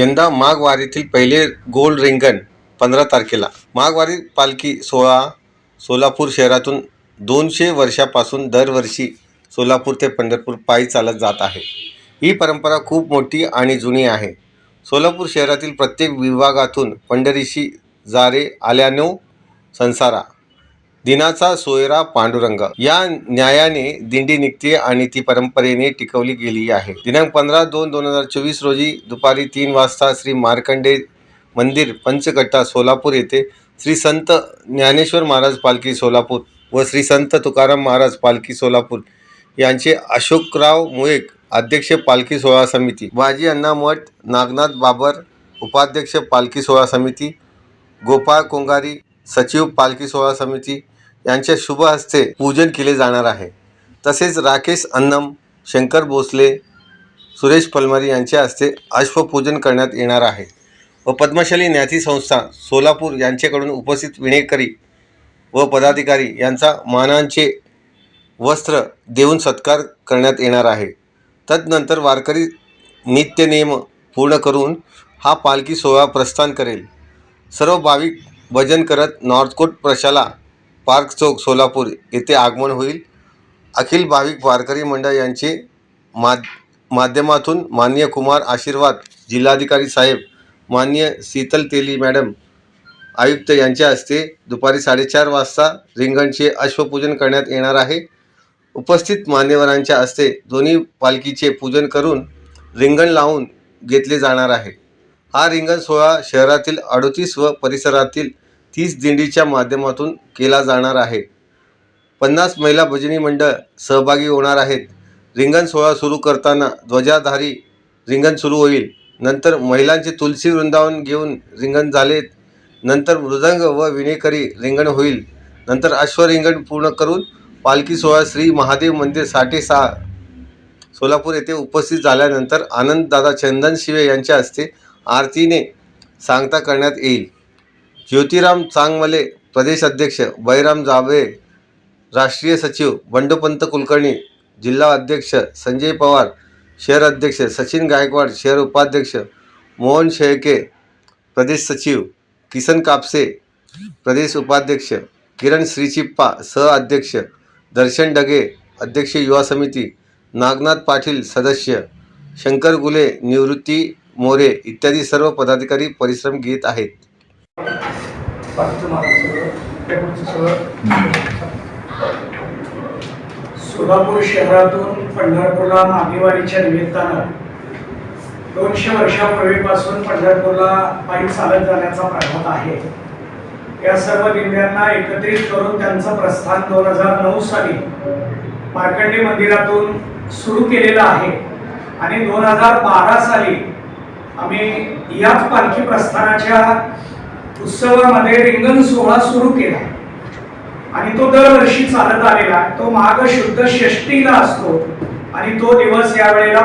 यंदा माघवारीतील पहिले गोल रिंगण पंधरा तारखेला. माघवारी पालखी सोळा सोलापूर शहरातून दोनशे वर्षापासून दरवर्षी सोलापूर ते पंढरपूर पायी चालत जात आहे. ही परंपरा खूप मोठी आणि जुनी आहे. सोलापूर शहरातील प्रत्येक विभागातून पंढरीशी जारे आल्यानो संसारा दिनाचा सोयरा पांडुरंग. या न्यायाने दिंडी निघते आणि ती परंपरेने टिकवली गेली आहे. दिनांक पंधरा दोन दोन हजार चोवीस रोजी दुपारी तीन वाजता श्री मार्कंडे मंदिर पंचकट्टा सोलापूर येथे श्री संत ज्ञानेश्वर महाराज पालखी सोलापूर व श्री संत तुकाराम महाराज पालखी सोलापूर यांचे अशोकराव मुळेक अध्यक्ष पालखी सोहळा समिती बाजी अण्णा मठ नागनाथ बाबर उपाध्यक्ष पालखी सोहळा समिती गोपाळ कोंगारी सचिव पालखी सोहळा समिती यांच्या शुभ हस्ते पूजन केले जाणार आहे. तसेच राकेश अन्नम शंकर भोसले सुरेश पलमारी यांच्या हस्ते अश्वपूजन करण्यात येणार आहे. व पद्मशाली ज्ञाती संस्था सोलापूर यांच्याकडून उपस्थित विणेकरी व पदाधिकारी यांचा मानांचे वस्त्र देऊन सत्कार करण्यात येणार आहे. तदनंतर वारकरी नित्यनेम पूर्ण करून हा पालखी सोहळा प्रस्थान करेल. सर्व भाविक भजन करत नॉर्थकोट प्रशाला पार्क चौक सोलापूर येथे आगमन होईल. अखिल भाविक वारकरी मंडळ यांचे माध माध्यमातून मान्य कुमार आशीर्वाद जिल्हाधिकारी साहेब मान्य शीतल तेली मॅडम आयुक्त यांच्या हस्ते दुपारी साडेचार वाजता रिंगणचे अश्वपूजन करण्यात येणार आहे. उपस्थित मान्यवरांच्या हस्ते दोन्ही पालखीचे पूजन करून रिंगण लावून घेतले जाणार आहे. हा रिंगण सोहळा शहरातील अडोतीस व परिसरातील तीस दिंडीच्या माध्यमातून केला जाणार आहे. पन्नास महिला भजनी मंडळ सहभागी होणार आहेत. रिंगण सोहळा सुरू करताना ध्वजाधारी रिंगण सुरू होईल. नंतर महिलांचे तुलसी वृंदावन घेऊन रिंगण झाले नंतर मृदंग व विणेकरी रिंगण होईल. नंतर अश्वरिंगण पूर्ण करून पालखी सोहळा श्री महादेव मंदिर साठे सहा सोलापूर येथे उपस्थित झाल्यानंतर आनंददादा चंदन शिवे यांच्या हस्ते आरतीने सांगता करण्यात येईल. ज्योतिराम चांगमले प्रदेश अध्यक्ष बैराम जावे राष्ट्रीय सचिव बंडोपंत कुलकर्णी जिल्हा अध्यक्ष संजय पवार शहर अध्यक्ष सचिन गायकवाड शहर उपाध्यक्ष मोहन शेळके प्रदेश सचिव किसन कापसे प्रदेश उपाध्यक्ष किरण श्रीचिप्पा सह अध्यक्ष दर्शन डगे अध्यक्ष युवा समिती नागनाथ पाटील सदस्य शंकर गुले निवृत्ती मोरे इत्यादी सर्व पदाधिकारी परिश्रम घेत आहेत. सगळं सोलापूर शहरातून पंढरपूरला मागेवारीच्या निमित्तानं दोनशे वर्षापूर्वीपासून पंढरपूरला पायी चालत जाण्याचा प्रघात आहे. या सर्व दिंड्यांना एकत्रित करून त्यांचं प्रस्थान दोन हजार नऊ साली मार्कंडी मंदिरातून सुरू केलेलं आहे. आणि दोन हजार बारा साली आम्ही याच पालखी प्रस्थानाच्या उत्सवामध्ये रिंगण सोहळा सुरू केला. आणि तो दरवर्षी चालत आलेला तो माघ शुद्ध षष्टीला असतो. आणि तो दिवस यावेळेला